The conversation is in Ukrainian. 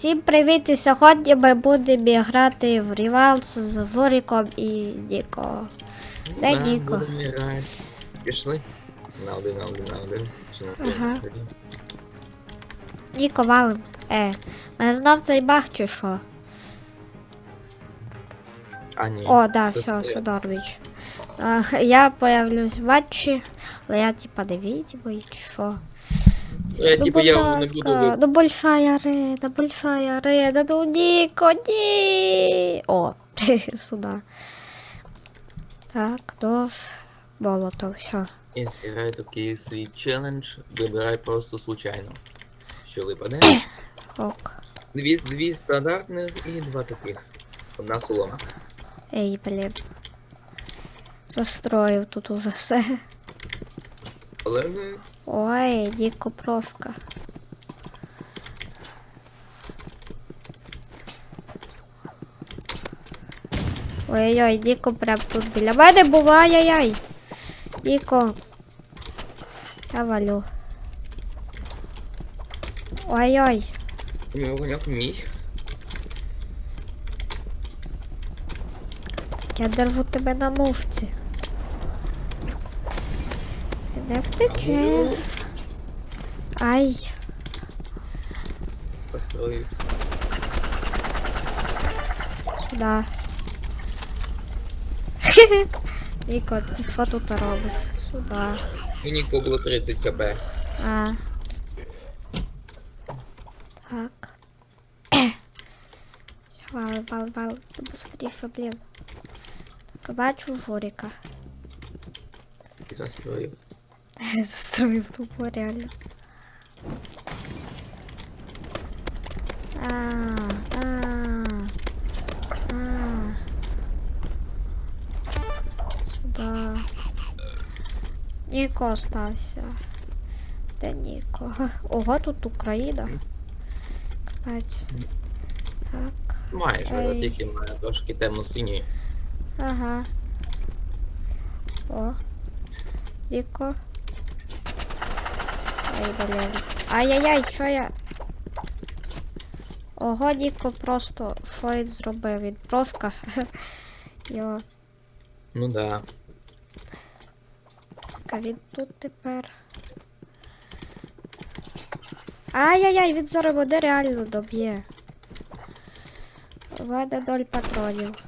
Всім привіт! І сьогодні ми будемо грати в Рівалс з Вуріком і Ніко. Де Да, Ніко? Пішли? На один, на один, на один. Чи на один? Ага. Ніко валим. Е, мене знов цей баг чи що? А, ні. О, да, це все, все норвіч. Я появлюсь в матчі, але я типа не відьмий, чи що. Я, Ну, типу, я не буду ви... Ну большая арена, большая арена, ну Ніко, ні. О, сюда. Так, нож, молотов, все. Якщо грає такий свій челендж, вибирай просто случайно. Що випаде? Ок. Дві, дві стандартних і два таких. Одна солома. Ей, блін. Застроїв тут уже все. Але. Ой, Ніко прошка. Ой-ой, Ніко прям тут біля мене був, ай-яй-яй. Ніко. Я валю. Ой-ой. Мій огоньок мій. Я держу тебе на мушці. Не втечеш. Ай. Построївся. Да. Ніко, ти що тут робиш? Сюда. У Ніко було 30 хп. А. Так. Вал, вал, вал. Ти быстріше, блін. Так, бачу Жоріка. І застроїв. Застроїв тупо реально. А, а, а. Сюда. Ніко остався. Де Ніко? Ого, тут Україна. Капець. Так. Майже, Ей. тільки має трошки темно-синій. Ага. О. Ніко. Ай-яй-яй, що я? Ого, Ніко просто що він зробив? Він прошка. Йо. Ну да. А він тут тепер. Ай-яй-яй, він зараз мене реально доб'є. У мене ноль патронів.